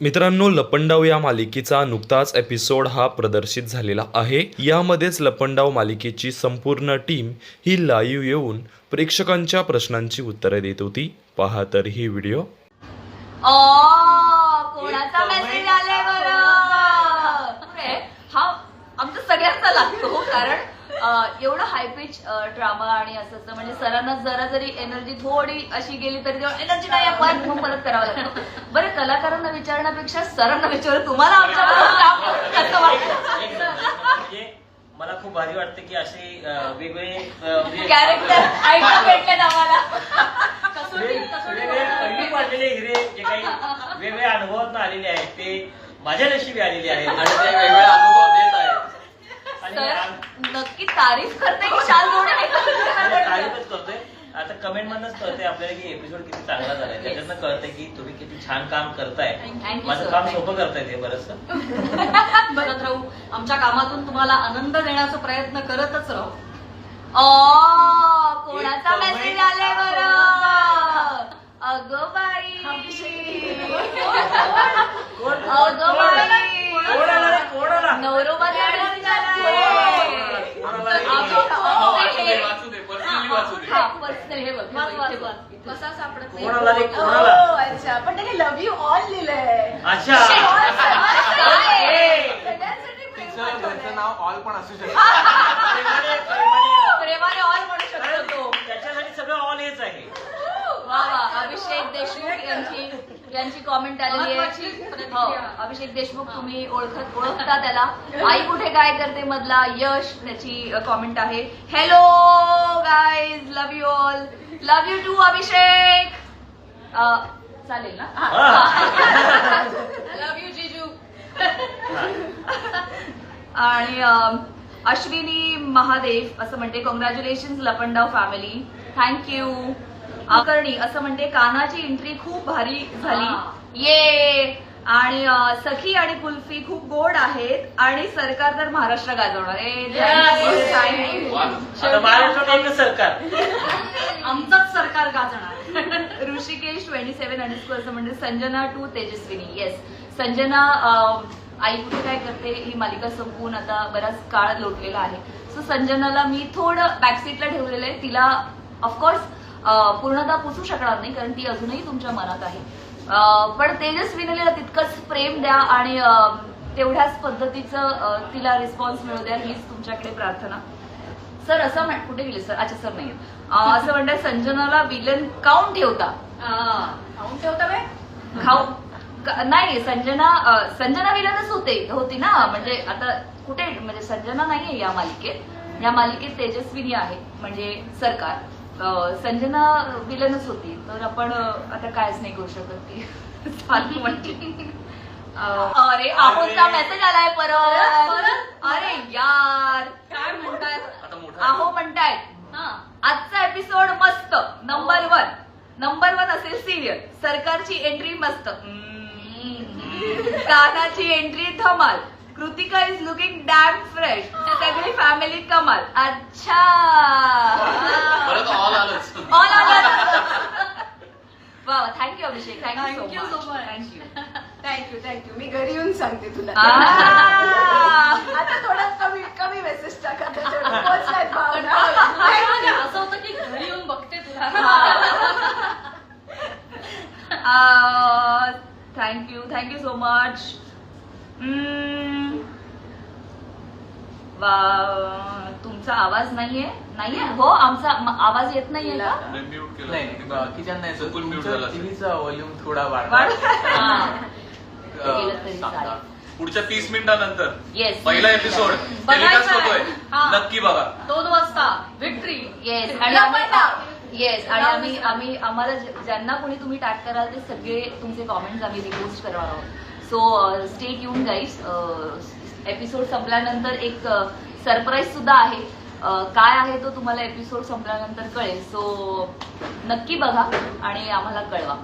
मित्रांनो लपंडाव या मालिकेचा नुकताच एपिसोड हा प्रदर्शित झालेला आहे. यामध्येच लपंडाव मालिकेची संपूर्ण टीम ही लाईव्ह येऊन प्रेक्षकांच्या प्रश्नांची उत्तरे देत होती. पहा तर ही व्हिडिओ ओ कोणाचा मेसेज आलाय बरं? पुढे हा आमचा सगळ्यांचा लागतो कारण अं, एवढं हाय पिच ड्रामा आणि असं असतं म्हणजे सरांना जरा जरी एनर्जी थोडी अशी गेली तरी एनर्जी नाही परत मग परत करावं लागतं. बरं कलाकारांना विचारण्यापेक्षा सरांना विचार तुम्हाला म्हणजे मला खूप भारी वाटतं की असे वेगवेगळे अं, म्हणजे कॅरेक्टर ऐकून भेटले आम्हाला. वेग- वेगवेगळे हिरे जे काही वेगवेगळे अनुभवात आलेले आहेत ते माझ्या नशिबी आलेले आहेत. आणि ते वेगळे अनुभव आम- नक्की तारीफ करते की शाल जोडून आम्ही तारीफच करतोय. आता कमेंट मधनच कळतंय आपल्याला की एपिसोड किती चांगला झालाय. त्याच्यातनं कळतंय की तुम्ही किती छान काम करताय. माझं. काम सोपं करताय ते बरंच. बघत राहू. आमच्या कामातून तुम्हाला आनंद देण्याचा प्रयत्न करतच राहू. कोणाचा मेसेज. आलाय बरं अगं बाई कोण अगं बाई कोण आला रे? कोण आला? नवरोबाचा message आलाय. कोण आला रे? अगं, हा, कोण वाचू दे हे? वाचू दे पर्सनली वाचू दे हा, personal हे बघ, हे बघ, इथे बघ, इथे. कसा सापडत आला रे? कोण आला? हो, अच्छा. पण त्याने लव्ह यू ऑल लिहिलंय अच्छा. काय? सगळ्यांसाठी प्रेम तिचं पाठवलंय. घरचं नाव ऑल पण असू शकतं. प्रेमाने- प्रेमाने- प्रेमाने ऑल म्हणू शकतो तो. त्याच्यासाठी सगळं ऑल हेच आहे. वा वा. अभिषेक देशमुख यांची यांची कॉमेंट आलेली महत्वाची आहे प्रतिक्रिया. हो अभिषेक देशमुख तुम्ही ओळखत ओळखता त्याला. आई कुठे काय करते मधला? यश त्याची कॉमेंट आहे. Hello guys love you all love you too Abhishek um, चालेल ना? लव्ह यू जिजू आणि अं, अश्विनी महादेव असं म्हणते कॉंग्रॅच्युलेशन लपंडाव फॅमिली थँक्यू करणी असं म्हणते कानाची एंट्री खूप भारी झाली. ये आणि अं, सखी आणि कुल्फी खूप गोड आहेत. आणि सरकार तर महाराष्ट्र गाजवणार. ए, thank का जाणार ऋषिकेश ट्वेंटी सेव्हन अंडरस्कोर असं म्हणजे संजना टू तेजस्विनी. येस संजना आई कुठे काय करते ही मालिका संपवून आता बराच काळ लोटलेला आहे. सो संजनाला मी थोडं बॅकसीटला ठेवलेलं आहे. तिला ऑफकोर्स पूर्णतः पोचू शकणार नाही कारण ती अजूनही तुमच्या मनात आहे. पण तेजस्विनीला तितकंच प्रेम द्या आणि तेवढ्याच पद्धतीचं तिला रिस्पॉन्स मिळू द्या. हीच तुमच्याकडे प्रार्थना. सर असं म्हण कुठे गेले सर? अच्छा सर नाही असं म्हणतात संजनाला विलन काउंट ठेवता. खाऊन ठेवता बे खाऊ क- नाही संजना अं, संजना विलनच होते होती ना? म्हणजे आता कुठे म्हणजे संजना नाहीये या मालिकेत. या मालिकेत तेजस्विनी आहे म्हणजे सरकार. अं, संजना विलनच होती. तर आपण अं, आता कायच नाही करू शकत ती. चालू म्हणते अं, अरे आहोचा मेसेज आलाय परत? परत? अरे यार. काय म्हणतात आहो म्हणतायत हा. आजचा एपिसोड मस्त. नंबर वन नंबर वन असेल सिरियल सरकारची एंट्री मस्त. कानाची एंट्री धमाल. Kritika is looking damn fresh सगळी फॅमिली कमाल. अच्छा. ऑल वा thank you Abhishek thank you you so much. Thank you thank you thank you मी घरी येऊन सांगते तुला. आता थोडा कमी कमी मेसेज टाका त्याच्यावर पोहोचलाय भावना असं होतं की घरी येऊन बघते तुला थँक्यू थँक्यू सो मच तुमचा आवाज नाहीये? नाहीये? हो आमचा आवाज येत नाहीये का? म्यूट केलं. नाही. टीव्हीचा व्हॉल्यूम थोडा वाढ- वाढवा हा. पुढच्या तीस मिनिटानंतर. Yes. पहिला एपिसोड बघायचा हा. नक्की बघा. दोन वाजता. विक्ट्री येस येस आणि आम्ही आम्ही आम्हाला ज्यांना कोणी तुम्ही टॅग कराल ते सगळे तुमचे कॉमेंट्स आम्ही रिपोस्ट करणार आहोत. सो स्टेट येऊन गाईस एपिसोड संपल्यानंतर एक सरप्राईज सुद्धा आहे. अ, काय आहे तो तुम्हाला एपिसोड संपल्यानंतर कळेल. सो नक्की बघा आणि आम्हाला कळवा.